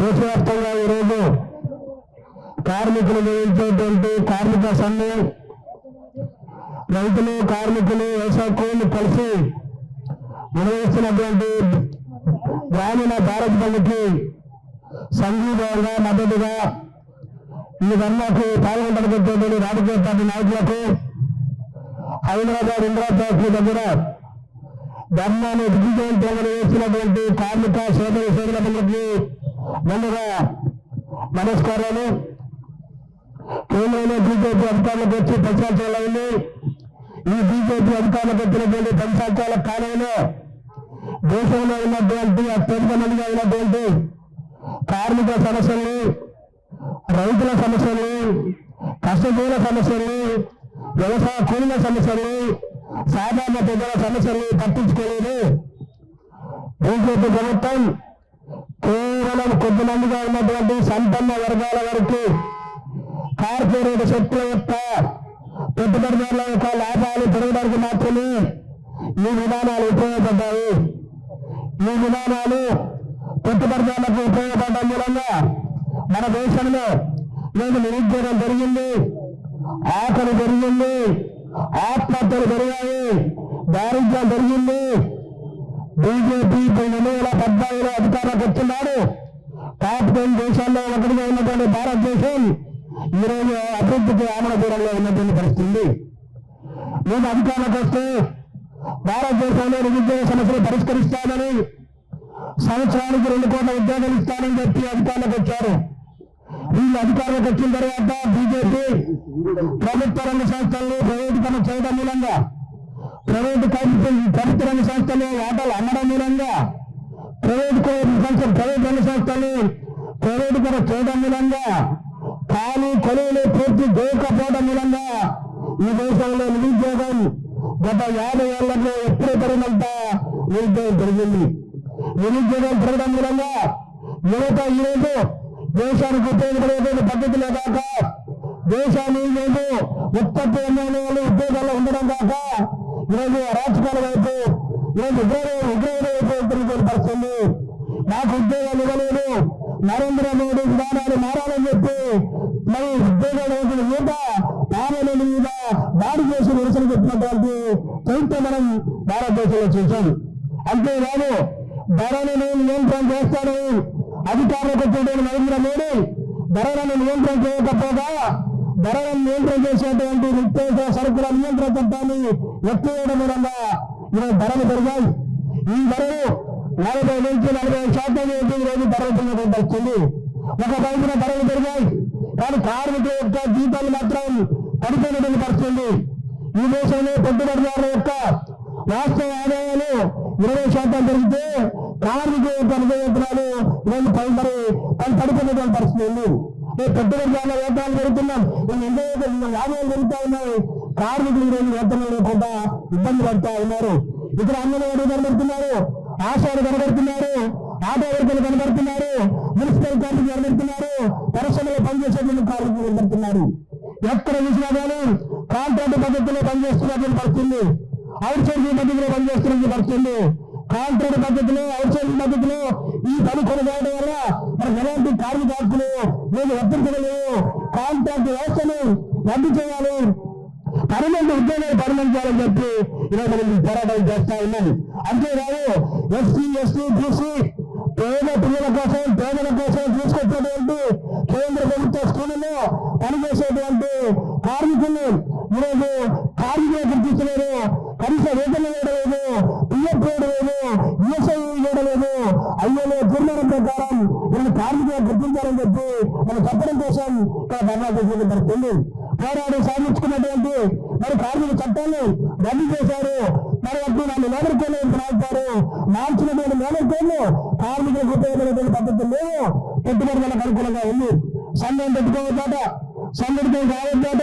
దేశవ్యాప్తంగా ఈరోజు కార్మికులు నిర్వహించేటువంటి కార్మిక సంఘం రైతులు కార్మికులు వ్యవసాయ కూలీలు కలిసి నిర్వహిస్తున్నటువంటి గ్రామీణ భారత్ బంద్కి సంఘీభావంగా మద్దతుగా ఈ ధర్నాకు పాల్గొంటున్నటువంటి రాజకీయ పార్టీ నాయకులకు హైదరాబాద్ ఇంద్రాబాద్ దగ్గర ధర్నాను విజయవంతంగా నిర్వహిస్తున్నటువంటి కార్మిక సోదరి సోదరులందరికీ ముందుగా నమస్కారాలు. కేంద్రంలో బీజేపీ అధికారులకు వచ్చి పది సంవత్సరాలు ఈ బీజేపీ అధికారులకు వచ్చినటువంటి పది కాలంలో దేశంలో ఉన్నటువంటి అత్యంత మందిగా ఉన్నటువంటి కార్మిక సమస్యల్ని రైతుల సమస్యల్ని కష్టజీవుల సమస్యల్ని వ్యవసాయ కూలీల సమస్యల్ని సాధారణ ప్రజల సమస్యలు పట్టించుకోలేదు. బీజేపీ ప్రభుత్వం కేవలం కొద్దిమందిగా ఉన్నటువంటి సంపన్న వర్గాల వరకు కార్పొరేట్ శక్తుల యొక్క పెట్టుబడిదారుల యొక్క లాభాలు పెరగడానికి మాత్రమే ఈ విధానాలు ఉపయోగపడ్డాయి. ఈ విధానాలు పెట్టుబడిదారులకు ఉపయోగపడడం మూలంగా మన దేశంలో నేడు నిరుద్యోగం పెరిగింది ఆకలి పెరిగింది ఆత్మహత్యలు పెరిగాయి దారిద్ర్యం పెరిగింది. బీజేపీ రెండు వేల పద్నాలుగులో అధికారంలోకి వచ్చినాడు టాప్ టెన్ దేశాల్లో ఒకటిగా ఉన్నటువంటి భారతదేశం ఈరోజు అభివృద్ధికి ఆమల దూరంలో ఉన్నటువంటి పరిస్థితి. ఉంది నేను వస్తే భారతదేశంలో నిరుద్యోగ సమస్యలు పరిష్కరిస్తానని సంవత్సరానికి రెండు కోట్ల ఉద్యోగాలు ఇస్తానని చెప్పి అధికారులకు వచ్చారు. వీళ్ళు అధికారులకు వచ్చిన తర్వాత బీజేపీ ప్రభుత్వ రంగ సంస్థలను ప్రైవేటీకరణ చేయడం మూలంగా ప్రైవేటు ప్రభుత్వ రంగ సంస్థలు వాటాలు అమ్మడం మూలంగా ప్రైవేట్ కొంచెం ప్రైవేట్ రంగ సంస్థలు ప్రైవేటీకరణ చేయడం మూలంగా ఖాళీ కొలువులు పూర్తి దొరకపోవడం మూలంగా ఈ దేశంలో నిరుద్యోగం గత యాభై ఏళ్ళలో ఎప్పుడు పెరిగినంత నిరుద్యోగం పెరిగింది. నిరుద్యోగం పెరగడం మూలంగా యువత ఈరోజు దేశానికి ఉపయోగపడేటువంటి పద్ధతిలో కాక దేశాన్ని ఈరోజు ఉత్పత్తి ఉద్యోగాల్లో ఉండడం కాక ఈరోజు అరాచకాల వైపు ఈరోజు ఉగ్రవాద ఉగ్రవాద వైపు నాకు ఉద్యోగాలు ఇవ్వలేదు. నరేంద్ర మోడీ విధానాలు మారాలని చెప్పి మరి ఉద్యోగాలు వేసిన యువత పార్లమెంట్ మీద దాడి చేసి నిరసన చెప్పినటువంటి చరిత్ర మనం భారతదేశంలో చూసాం అంతేకాదు ధరలను నియంత్రణ చేస్తాడు అధికారులకు వచ్చేటువంటి నరేంద్ర మోడీ. ధరలను నియంత్రణ చేయకపోగా ధరలను నియంత్రణ చేసేటువంటి నిత్యావసర సరుకుల నియంత్రణ చట్టాన్ని ఎత్తివేయడం మూలంగా ఈరోజు ధరలు పెరిగాయి. ఈ ధరలు నలభై నుంచి నలభై శాతం వరకు రోజు ధరలు పెరిగినటువంటి వస్తుంది ఒక వైపున ధరలు పెరిగాయి. కానీ కార్మికుల యొక్క జీతాలు మాత్రం పడిపోయినటువంటి పరిస్థితుంది ఈ దేశంలో పెట్టుబడిదారుల యొక్క వాస్తవ ఆదాయాలు ఇరవై శాతం పెరిగితే కార్మికుల యొక్క నిజవేతనాలు రెండు పై మరి పని పడిపోయినటువంటి పరిస్థితి ఉంది. మేము పెట్టుబడిదారుల వేతనాలు పెరుగుతున్నాం. మేము ఎంత ఆదాయాలు పెరుగుతా ఉన్నాయి. కార్మికులు ఈరోజు వేతనాలు లేకుండా ఇబ్బంది పడుతూ ఉన్నారు. ఇక్కడ అంగన్వాడీ కనబడుతున్నారు ఆశాలు కనబడుతున్నారు ఆటో వర్గాలు కనబడుతున్నారు మున్సిపల్ కార్మికులు కనబడుతున్నారు పరిశ్రమలో పనిచేసేటువంటి కార్మికులు కనబడుతున్నారు. ఎక్కడ చూసినా కానీ కాంట్రాక్ట్ పద్ధతిలో పనిచేస్తున్నటువంటి పరిస్థితుంది అవుట్ సోర్సింగ్ పద్ధతిలో పనిచేస్తున్నటువంటి పరిస్థితుంది కాంట్రాక్ట్ పద్ధతిలో అవుట్ సోర్సింగ్ పద్ధతిలో ఈ పని కొనసాగడం వల్ల మనకు ఎలాంటి కార్మిక హక్కులు లేదు వర్తించగలవు కాంట్రాక్ట్ వ్యవస్థను రద్దు చేయాలి. పర్మనెంట్ ఉద్యోగాలు పర్మనెంట్ చేయాలని చెప్పి ఈరోజు పోరాటాలు పోరాటం చేస్తా ఉన్నాను అంతేకాదు ఎస్సీ ఎస్టీ బీసీ పేద పిల్లల కోసం పేదల కోసం తీసుకొచ్చేటువంటి కేంద్ర ప్రభుత్వ స్కూళ్ళలో పనిచేసేటువంటి కార్మికులు ఈరోజు కార్మికులు గుర్తించలేదు కనీస వేతనం వేయడలేదు పిఎఫ్ వేయడలేదు ఈఎస్ఐ వేయడలేదు అయ్యలో తీర్మానం ప్రకారం వీళ్ళు కార్మికులు గుర్తించాలని చెప్పి మనం చెప్పడం కోసం ఇక్కడ ధర్నా చేసేది మనకు తెలియదు పోరాడి సాధించుకున్నటువంటి మరి కార్మిక చట్టాలు రద్దు చేశారు. మరి అప్పుడు వాళ్ళు లేబర్ కోడ్లు రాస్తారు మార్చినటువంటి లేబర్ కోడ్లు కార్మికులకు ఉపయోగపడేటువంటి పద్ధతి లేవు. పెట్టుబడులకు అనుకూలంగా ఉంది. సంఘం పెట్టుకోవద్దాట సంఘటితం కావద్దాట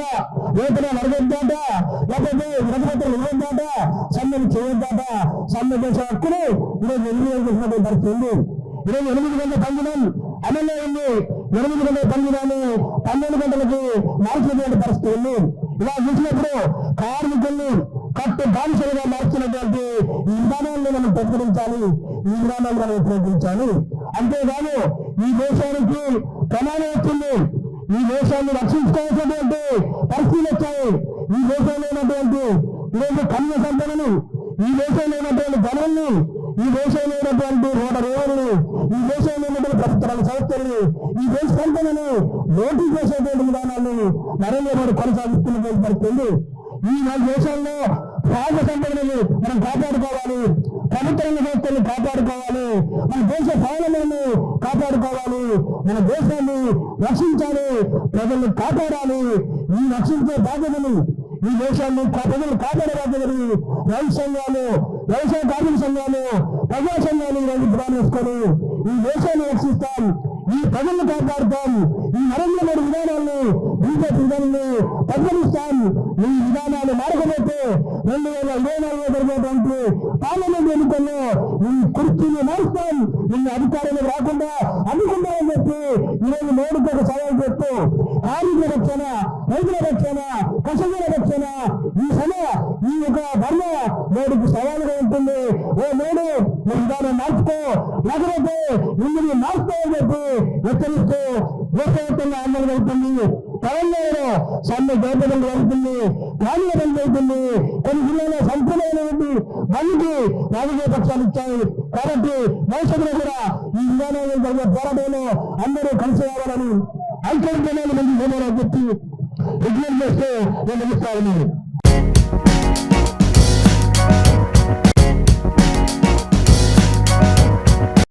వేతనం అడగద్దట లేకపోతే ప్రతిపత్రులు ఇవ్వద్దాట సమ్మెను చేయొద్దాట సమ్మె చేసే హక్కులు ఈరోజు ఎనిమిది వేలు చేసినటువంటి పరిస్థితి ఉంది. ఈరోజు ఎనిమిది గంటల పంజనం అమల్లో ఉంది. ఎనిమిది గంటల పంజనాన్ని పన్నెండు గంటలకు మార్చినటువంటి పరిస్థితి ఉంది. ఇలా చూసినప్పుడు కార్మికుల్ని కట్టు బానిసలుగా మార్చినటువంటి ఈ విధానాన్ని మనం ప్రకటించాలి ఈ విధానాన్ని మనం ప్రకటించాలి అంతేకాదు ఈ దేశానికి ప్రమాణం వచ్చింది ఈ దేశాన్ని రక్షించుకోవాల్సినటువంటి పరిస్థితులు వచ్చాయి. ఈ దేశంలో ఉన్నటువంటి ఈరోజు కన్య సంపదను ఈ దేశంలో ఉన్నటువంటి ధనాన్ని ఈ దేశంలో ఉన్నటువంటి రోడ రోడ్లు ఈ దేశంలో పలు ప్రభుత్వ సంస్థల్ని ఈ దేశ సంపదను నోటీస్ చేసేటువంటి విధానాన్ని నరేంద్ర మోడీ కొనసాగిస్తున్నటువంటి పరిస్థితి. ఈ మన దేశంలో సహజ సంపదలను మనం కాపాడుకోవాలి. ప్రభుత్వ రంగ సంస్థలను కాపాడుకోవాలి. మన దేశ పాలనను కాపాడుకోవాలి. మన దేశాన్ని రక్షించాలి. ప్రజలను కాపాడాలి. ఈ రక్షించే బాధ్యతను ఈ దేశాన్ని ప్రజలు కాపాడే రైతు సంఘాలు వ్యవసాయ కార్మిక సంఘాలు ప్రజా సంఘాలు ఈరోజు ప్రారంభించుకొని ఈ దేశాన్ని రక్షిస్తాం. ఈ ప్రజలను కాపాడుతాం. ఈ నరేంద్ర మోడీ విధానాలను బీజేపీ విధానాలను పరిగణిస్తాం ఈ విధానాలు మారకపోతే రెండు వేల ఇరవై నాలుగులో జరిగేటువంటి పార్లమెంట్ ఎన్నికల్లో ఈ కుర్చీని మారుస్తాం. ఈ అధికారంలో రాకుండా అడ్డుకుంటామని చెప్పి ఈరోజు మోడీకి ఒక సవాల్ చెప్తూ కార్మికుల రక్షణ రైతుల రక్షణ కర్షకుల రక్షణ ఈ సమ ఈ యొక్క ధర్మ మోడీకి సవాలుగా ఉంటుంది. ఓ మోడీ ఈ విధానం మార్చుకో లేకపోతే మిమ్మల్ని మార్చుకోవాలని చెప్పి హెచ్చరిస్తూ దేశవ్యాప్తంగా ఆందోళన అవుతుంది తెలంగాణలో సమ్మె గోపదం జరుగుతుంది గ్రామీణ బంద్ జరుగుతుంది కొన్ని జిల్లాలో సంపూర్ణమైనటువంటి బంద్కి రాజకీయ పక్షాలు ఇచ్చాయి. కాబట్టి భవిష్యత్తులో కూడా ఈ విధానంలో జరిగే పోరాటంలో అందరూ కలిసి రావాలని ఐక్యం మంది హోమరావు చెప్పి విజ్ఞప్తి చేస్తూ నేను ముగిస్తా ఉన్నాను